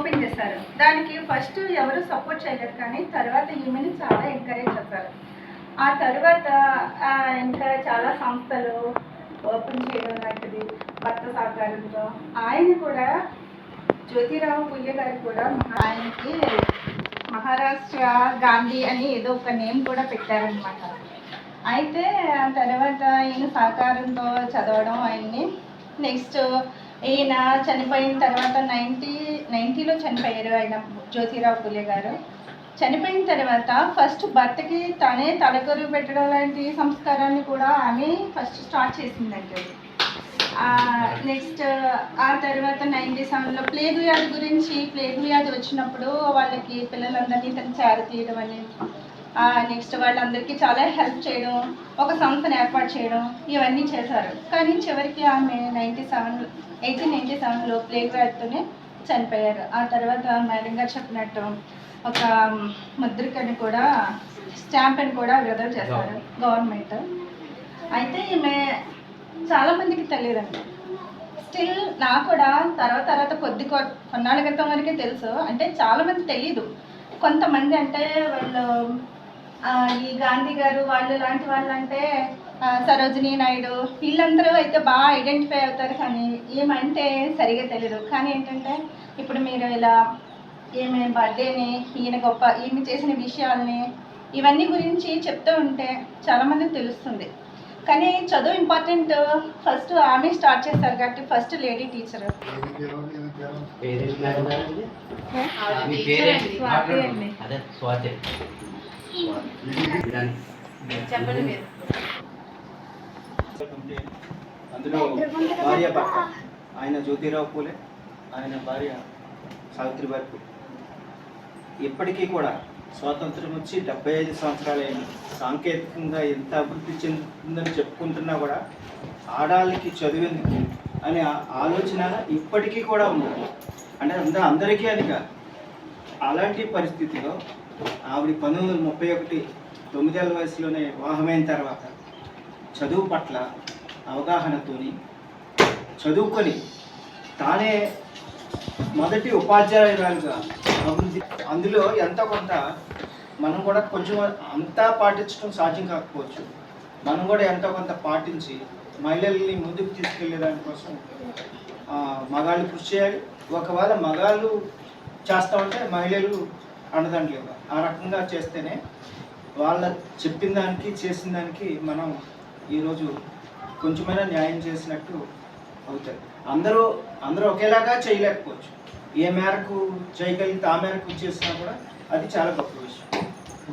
Open చేశారు. దానికి first ఎవరు సపోర్ట్ చేయలేదు కానీ తర్వాత ఈమెని చాలా ఎంకరేజ్ చేశారు. ఆ తర్వాత ఇంకా చాలా సంస్థలు ఓపెన్ చేయడం లాంటిది భర్త సహకారంతో. ఆయన కూడా జ్యోతిరావు పుయ్య గారు కూడా ఆయనకి మహారాష్ట్ర గాంధీ అని ఏదో ఒక నేమ్ కూడా పెట్టారనమాట అయితే ఆ తర్వాత ఈయన సహకారంతో చదవడం ఆయన్ని. నెక్స్ట్ ఈయన చనిపోయిన తర్వాత నైంటీ నైంటీలో చనిపోయారు ఆయన జ్యోతిరావు పులే గారు. చనిపోయిన తర్వాత ఫస్ట్ భర్తకి తనే తలకొరు పెట్టడం లాంటి సంస్కారాన్ని కూడా ఆమె ఫస్ట్ స్టార్ట్ చేసిందండి నెక్స్ట్ ఆ తర్వాత నైంటీ సెవెన్లో ప్లేగ్ వ్యాధి గురించి ప్లేగ్ వ్యాధి వచ్చినప్పుడు వాళ్ళకి పిల్లలందరినీ తను చేరతీయడం తీయడం నెక్స్ట్ వాళ్ళందరికీ చాలా హెల్ప్ చేయడం ఒక సంస్థను ఏర్పాటు చేయడం ఇవన్నీ చేశారు. కానీ చివరికి ఆమె నైంటీ సెవెన్ ఎయిటీన్ నైంటీ సెవెన్లో ప్లేగ్ వ్యాధితోనే చనిపోయారు. ఆ తర్వాత మేడం గారు చెప్పినట్టు ఒక ముద్రికని కూడా స్టాంప్ని కూడా విడుదల చేశారు గవర్నమెంట్ అయితే ఈమె చాలా మందికి తెలియదండి. స్టిల్ నాకు కూడా తర్వాత తర్వాత కొద్ది కొన్నాళ్ళ క్రితం వరకే తెలుసు. అంటే చాలా మంది తెలియదు కొంతమంది అంటే వాళ్ళు ఈ గాంధీ గారు వాళ్ళు లాంటి వాళ్ళు అంటే సరోజినీ నాయుడు వీళ్ళందరూ అయితే బాగా ఐడెంటిఫై అవుతారు కానీ ఏమంటే సరిగా తెలియదు కానీ ఏంటంటే ఇప్పుడు మీరు ఇలా ఈమె బర్త్డేని ఈయన గొప్ప ఈమె చేసిన విషయాల్ని ఇవన్నీ గురించి చెప్తూ ఉంటే చాలామందికి తెలుస్తుంది. కానీ చదువు ఇంపార్టెంట్ ఫస్ట్ ఆమె స్టార్ట్ చేస్తారు కాబట్టి ఫస్ట్ లేడీ టీచర్? స్వాతి అండి. చెప్పండి మీరు. అందులో భార్య భర్త. ఆయన జ్యోతిరావు పూలే ఆయన భార్య సావిత్రిబాయి పూలే. ఇప్పటికీ కూడా స్వాతంత్రం వచ్చి డెబ్బై ఐదు సంవత్సరాలైన సాంకేతికంగా ఎంత అభివృద్ధి చెందుతుందని చెప్పుకుంటున్నా కూడా ఆడాళ్ళకి చదివేందుకు అనే ఆలోచన ఇప్పటికీ కూడా ఉంది. అంటే అందరికీ అని కాదు. అలాంటి పరిస్థితిలో ఆవిడ పంతొమ్మిది వందల ముప్పై ఒకటి తొమ్మిదేళ్ళ వయసులోనే వివాహమైన తర్వాత చదువు పట్ల అవగాహనతోని చదువుకొని తానే మొదటి ఉపాధ్యాయురాలుగా అభివృద్ధి అందులో ఎంత కొంత మనం కూడా కొంచెం అంతా పాటించడం సాధ్యం కాకపోవచ్చు. మనం కూడా ఎంతో కొంత పాటించి మహిళల్ని ముందుకు తీసుకెళ్ళే దానికోసం మగాళ్ళు కృషి చేయాలి. ఒకవేళ మగాళ్ళు చేస్తా ఉంటే మహిళలు అండదండలేవు ఆ రకంగా చేస్తేనే వాళ్ళ చెప్పిన దానికి చేసిన దానికి మనం ఈరోజు కొంచెమైనా న్యాయం చేసినట్టు అవుతుంది అందరూ అందరూ ఒకేలాగా చేయలేకపోవచ్చు. ఏ మేరకు చేయగలిగితే ఆ మేరకు చేసినా కూడా అది చాలా గొప్ప విషయం.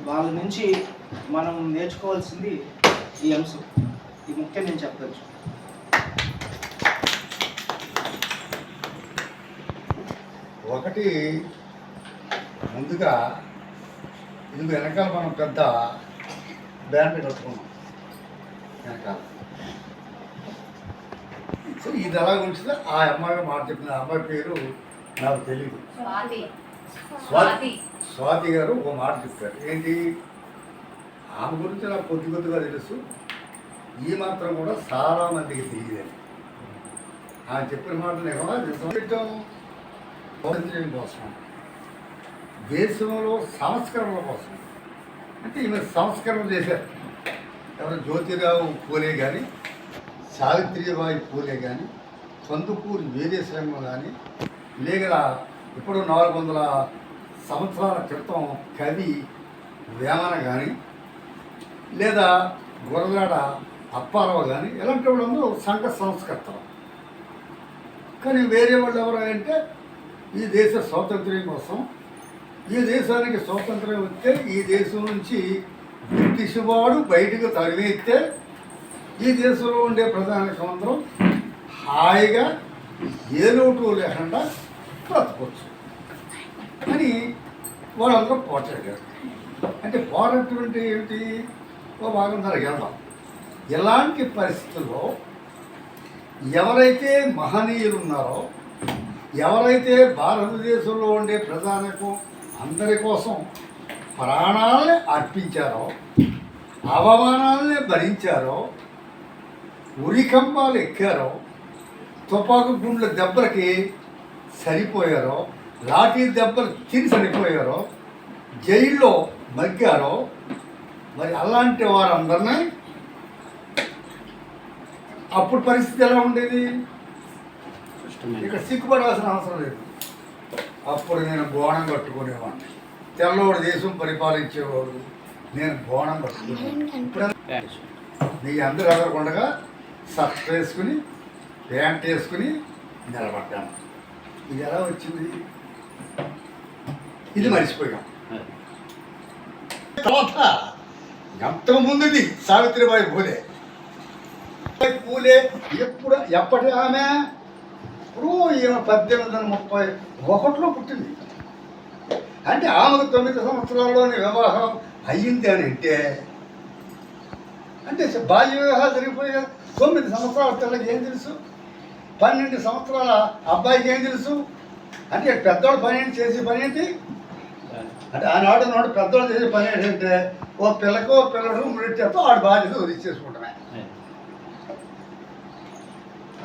వాళ్ళ నుంచి మనం నేర్చుకోవాల్సింది ఈ అంశం. ఈ ముఖ్యం నేను చెప్పచ్చు ఒకటి ముందుగా ఇది వెనకాల మనం పెద్ద బ్యానర్ కట్టుకున్నాం. వెనకాల. సో ఇది ఎలా ఉంచితే ఆ అమ్మాయి మాట చెప్పిన అమ్మాయి పేరు నాకు తెలియదు స్వాతి. స్వాతి. గారు ఒక మాట చెప్పారు. ఏంటి? ఆమె గురించి నాకు కొద్ది కొద్దిగా తెలుసు. ఈ మాత్రం కూడా చాలా మందికి తెలియదని ఆమె చెప్పిన మాట నిజమా? నిజం స్వాతంత్ర్యం కోసం దేశంలో సంస్కరణల కోసం. అంటే ఈమె సంస్కరణ చేశారు ఎవరు జ్యోతిరావు పూలే కానీ సావిత్రిబాయి పూలే కానీ కందుకూరు వీరేశలింగం కానీ లేగల ఇప్పుడు నాలుగు వందల సంవత్సరాల క్రితం కవి వేమన కానీ లేదా గురలాడ అప్పారావు కానీ ఇలాంటి వాళ్ళందరూ సంఘ సంస్కర్తలు. కానీ వేరే వాళ్ళు ఎవరంటే ఈ దేశ స్వాతంత్ర్యం కోసం ఈ దేశానికి స్వాతంత్రం వస్తే ఈ దేశం నుంచి బ్రిటిష్ వాడు బయటకు తరివేస్తే ఈ దేశంలో ఉండే ప్రధాన సముద్రం హాయిగా ఏ లోటు లేకుండా బ్రతకొచ్చు. అని వాళ్ళందరూ పోట్లాడారు. అంటే పోరాటం ఏమిటి? ఓ భాగం జరగదాం ఎలాంటి పరిస్థితుల్లో ఎవరైతే మహనీయులు ఉన్నారో ఎవరైతే భారతదేశంలో ఉండే ప్రధానకు అందరి కోసం ప్రాణాలని అర్పించారో అవమానాలని భరించారో ఉరికంబాలు ఎక్కారో తుపాకు గుండ్ల దెబ్బలకి సరిపోయారో లాఠీ దెబ్బలు తిని చనిపోయారో జైల్లో మగ్గారో మరి అలాంటి వారందరినీ అప్పుడు పరిస్థితి ఎలా ఉండేది? ఇక్కడ సిగ్గుపడాల్సిన అవసరం లేదు. అప్పుడు నేను బోనం కట్టుకునేవాడిని. తెల్లవాడు దేశం పరిపాలించేవాడు. నేను బోనం కట్టుకునేవాడిని. ఇప్పుడు మీ అందరూ ఎదరకుండగా షర్ట్ వేసుకుని ప్యాంట్ వేసుకుని నిలబడ్డాను. ఇది ఎలా వచ్చింది? ఇది మర్చిపోయాం. తర్వాత ఎంతకు ముందుది సావిత్రిబాయి పూలే. పూలే ఎప్పుడు ఎప్పటి ఆమె? ఈమె పద్దెనిమిది వందల ముప్పై ఒకటిలో పుట్టింది. అంటే ఆమెకు తొమ్మిది సంవత్సరాల్లోనే వివాహం అయ్యింది అని అంటే అంటే బాల్య వివాహాలు జరిగిపోయే తొమ్మిది సంవత్సరాల పిల్లకి ఏం తెలుసు? పన్నెండు సంవత్సరాల అబ్బాయికి ఏం తెలుసు? అంటే పెద్దోడు పని ఏంటి చేసే పని ఏంటి? అంటే ఆనాడు నాడు పెద్దోడు చేసే పని ఏంటంటే ఓ పిల్లకో ఓ పిల్లడు ముడిచేతో ఆడు బాధ్యత వదిలిచేసుకుంటామే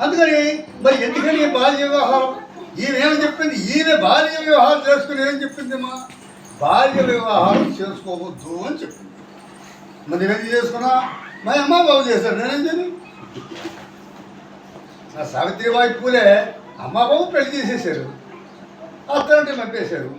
అందుకని మరి ఎందుకని బాల్య వివాహాలు ఈమె ఏమని చెప్పింది ఈమె బాల్య వివాహాలు చేసుకుని ఏం చెప్పింది మా బాల్య వివాహాలు చేసుకోవద్దు అని చెప్పింది. మరి నేనేం చేసుకున్నా? మా అమ్మ బాబు చేశారు నేనేం చేయను? నా సావిత్రిబాయి పూలే అమ్మ బాబు పెళ్ళి చేసేసారు. అత్తనంటే పంపేశారు